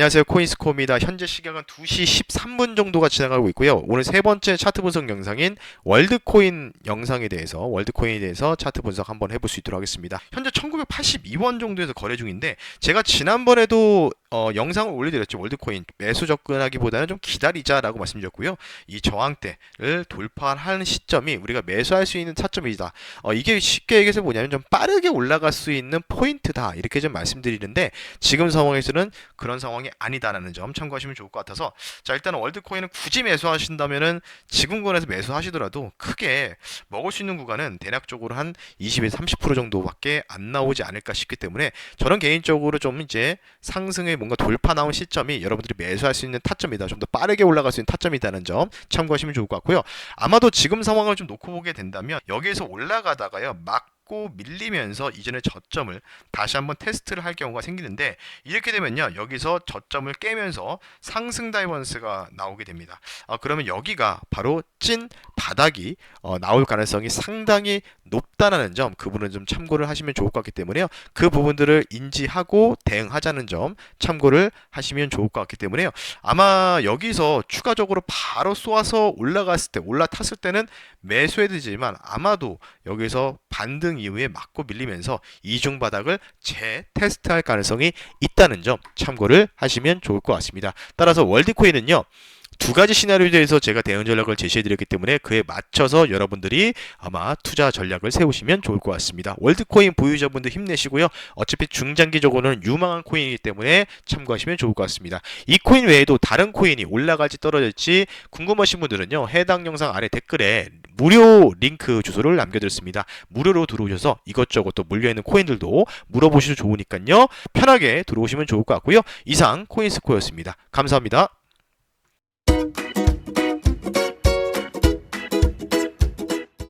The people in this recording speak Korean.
안녕하세요. 코인스코입니다. 현재 시각은 2시 13분 정도가 지나가고 있고요. 오늘 세 번째 차트 분석 영상인 월드코인 영상에 대해서 월드코인에 대해서 차트 분석 한번 해볼 수 있도록 하겠습니다. 현재 1982원 정도에서 거래 중인데 제가 지난번에도 어, 영상을 올려드렸죠. 월드코인 매수 접근하기보다는 좀 기다리자라고 말씀드렸고요. 이 저항대를 돌파하는 시점이 우리가 매수할 수 있는 차점이다. 어, 이게 쉽게 얘기해서 뭐냐면 좀 빠르게 올라갈 수 있는 포인트다. 이렇게 좀 말씀드리는데 지금 상황에서는 그런 상황이 아니다라는 점 참고하시면 좋을 것 같아서 자 일단 월드코인은 굳이 매수하신다면은 지금 권에서 매수하시더라도 크게 먹을 수 있는 구간은 대략적으로 한 20에서 30% 정도밖에 안 나오지 않을까 싶기 때문에 저는 개인적으로 좀 이제 상승의 뭔가 돌파 나온 시점이 여러분들이 매수할 수 있는 타점이다. 좀 더 빠르게 올라갈 수 있는 타점이다는 점 참고하시면 좋을 것 같고요. 아마도 지금 상황을 좀 놓고 보게 된다면 여기에서 올라가다가요. 막고 밀리면서 이전의 저점을 다시 한번 테스트를 할 경우가 생기는데 이렇게 되면요 여기서 저점을 깨면서 상승 다이버런스가 나오게 됩니다. 아, 그러면 여기가 바로 찐 바닥이 어, 나올 가능성이 상당히 높다라는 점 그 부분은 좀 참고를 하시면 좋을 것 같기 때문에요. 그 부분들을 인지하고 대응하자는 점 참고를 하시면 좋을 것 같기 때문에요. 아마 여기서 추가적으로 바로 쏘아서 올라갔을 때 올라탔을 때는 매수해야 되지만 아마도 여기서 반등 이후에 맞고 밀리면서 이중 바닥을 재테스트할 가능성이 있다는 점 참고를 하시면 좋을 것 같습니다. 따라서 월드코인은요. 두 가지 시나리오에 대해서 제가 대응 전략을 제시해 드렸기 때문에 그에 맞춰서 여러분들이 아마 투자 전략을 세우시면 좋을 것 같습니다. 월드코인 보유자분들 힘내시고요. 어차피 중장기적으로는 유망한 코인이기 때문에 참고하시면 좋을 것 같습니다. 이 코인 외에도 다른 코인이 올라갈지 떨어질지 궁금하신 분들은요. 해당 영상 아래 댓글에 무료 링크 주소를 남겨드렸습니다. 무료로 들어오셔서 이것저것 또 물려있는 코인들도 물어보셔도 좋으니까요. 편하게 들어오시면 좋을 것 같고요. 이상 코인스코였습니다. 감사합니다.